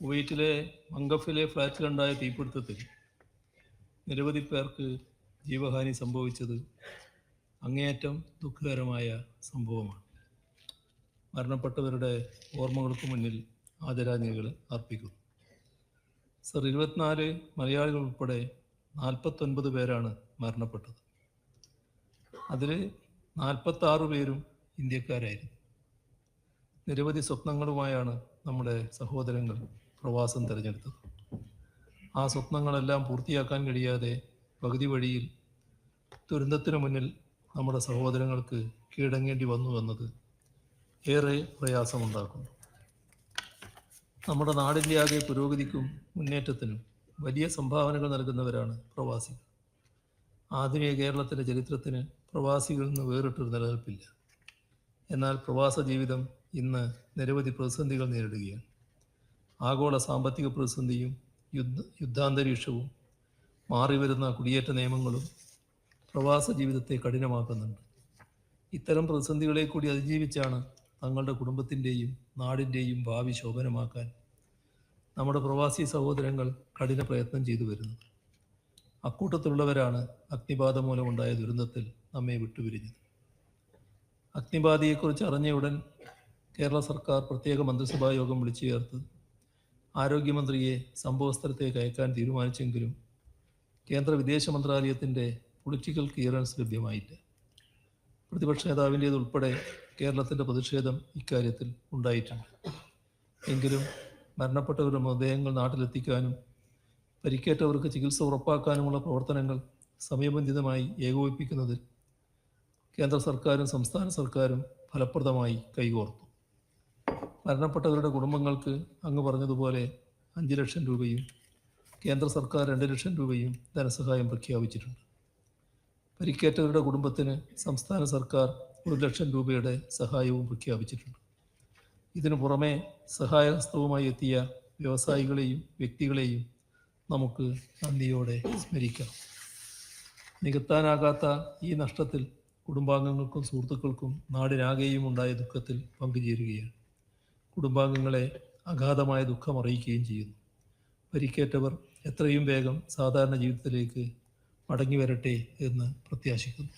കുവൈറ്റിലെ മങ്കഫിലെ ഫ്ലാറ്റിലുണ്ടായ തീപിടുത്തത്തിൽ നിരവധി പേർക്ക് ജീവഹാനി സംഭവിച്ചത് അങ്ങേയറ്റം ദുഃഖകരമായ സംഭവമാണ്. മരണപ്പെട്ടവരുടെ ഓർമ്മകൾക്ക് മുന്നിൽ ആദരാഞ്ജലികൾ അർപ്പിക്കുന്നു. സർ ഇരുപത്തിനാല് മലയാളികൾ ഉൾപ്പെടെ നാൽപ്പത്തൊൻപത് പേരാണ് മരണപ്പെട്ടത്. അതിൽ നാൽപ്പത്തി ആറ് പേരും ഇന്ത്യക്കാരായിരുന്നു. നിരവധി സ്വപ്നങ്ങളുമായാണ് നമ്മുടെ സഹോദരങ്ങൾ പ്രവാസം തിരഞ്ഞെടുത്തത്. ആ സ്വപ്നങ്ങളെല്ലാം പൂർത്തിയാക്കാൻ കഴിയാതെ പകുതി വഴിയിൽ ദുരന്തത്തിനു മുന്നിൽ നമ്മുടെ സഹോദരങ്ങൾക്ക് കീഴടങ്ങേണ്ടി വന്നു എന്നത് ഏറെ പ്രയാസമുണ്ടാക്കുന്നു. നമ്മുടെ നാടിന്റെ ആകെ പുരോഗതിക്കും മുന്നേറ്റത്തിനും വലിയ സംഭാവനകൾ നൽകുന്നവരാണ് പ്രവാസികൾ. ആധുനിക കേരളത്തിന്റെ ചരിത്രത്തിന് പ്രവാസികളിൽ നിന്ന് വേറിട്ടൊരു നിലനിൽപ്പില്ല. എന്നാൽ പ്രവാസ ജീവിതം ഇന്ന് നിരവധി പ്രതിസന്ധികൾ നേരിടുകയാണ്. ആഗോള സാമ്പത്തിക പ്രതിസന്ധിയും യുദ്ധ യുദ്ധാന്തരീക്ഷവും മാറിവരുന്ന കുടിയേറ്റ നിയമങ്ങളും പ്രവാസ ജീവിതത്തെ കഠിനമാക്കുന്നുണ്ട്. ഇത്തരം പ്രതിസന്ധികളെ കൂടി അതിജീവിച്ചാണ് തങ്ങളുടെ കുടുംബത്തിന്റെയും നാടിന്റെയും ഭാവി ശോഭനമാക്കാൻ നമ്മുടെ പ്രവാസി സഹോദരങ്ങൾ കഠിന പ്രയത്നം ചെയ്തു വരുന്നത്. അക്കൂട്ടത്തിലുള്ളവരാണ് അഗ്നിബാധ മൂലമുണ്ടായ ദുരന്തത്തിൽ നമ്മെ വിട്ടുപിരിഞ്ഞത്. അഗ്നിബാധയെക്കുറിച്ച് അറിഞ്ഞയുടൻ കേരള സർക്കാർ പ്രത്യേക മന്ത്രിസഭാ യോഗം വിളിച്ചു ചേർത്ത് ആരോഗ്യമന്ത്രിയെ സംഭവസ്ഥലത്തേക്ക് അയക്കാൻ തീരുമാനിച്ചെങ്കിലും കേന്ദ്ര വിദേശ മന്ത്രാലയത്തിന്റെ പൊളിറ്റിക്കൽ ക്ലിയറൻസ് ലഭ്യമായില്ല. പ്രതിപക്ഷ നേതാവിന്റേതുൾപ്പെടെ കേരളത്തിന്റെ പ്രതിഷേധം ഇക്കാര്യത്തിൽ ഉണ്ടായിട്ടുണ്ട്. എങ്കിലും മരണപ്പെട്ടവരുടെ മൃതദേഹങ്ങൾ നാട്ടിലെത്തിക്കാനും പരിക്കേറ്റവർക്ക് ചികിത്സ ഉറപ്പാക്കാനുമുള്ള പ്രവർത്തനങ്ങൾ സമയബന്ധിതമായി ഏകോപിപ്പിക്കുന്നതിൽ കേന്ദ്ര സർക്കാരും സംസ്ഥാന സർക്കാരും ഫലപ്രദമായി കൈകോർത്തു. മരണപ്പെട്ടവരുടെ കുടുംബങ്ങൾക്ക് അങ്ങ് പറഞ്ഞതുപോലെ അഞ്ച് ലക്ഷം രൂപയും കേന്ദ്ര സർക്കാർ രണ്ട് ലക്ഷം രൂപയും ധനസഹായം പ്രഖ്യാപിച്ചിട്ടുണ്ട്. പരിക്കേറ്റവരുടെ കുടുംബത്തിന് സംസ്ഥാന സർക്കാർ ഒരു ലക്ഷം രൂപയുടെ സഹായവും പ്രഖ്യാപിച്ചിട്ടുണ്ട്. ഇതിനു പുറമെ സഹായഹസ്തവുമായി എത്തിയ വ്യവസായികളെയും വ്യക്തികളെയും നമുക്ക് നന്ദിയോടെ സ്മരിക്കാം. നികത്താനാകാത്ത ഈ നഷ്ടത്തിൽ കുടുംബാംഗങ്ങൾക്കും സുഹൃത്തുക്കൾക്കും നാടിനാകെയും ഉണ്ടായ ദുഃഖത്തിൽ പങ്കുചേരുകയാണ്. കുടുംബാംഗങ്ങളെ അഗാധമായ ദുഃഖം അറിയിക്കുകയും ചെയ്യുന്നു. പരിക്കേറ്റവർ എത്രയും വേഗം സാധാരണ ജീവിതത്തിലേക്ക് മടങ്ങി വരട്ടെ എന്ന് പ്രത്യാശിക്കുന്നു.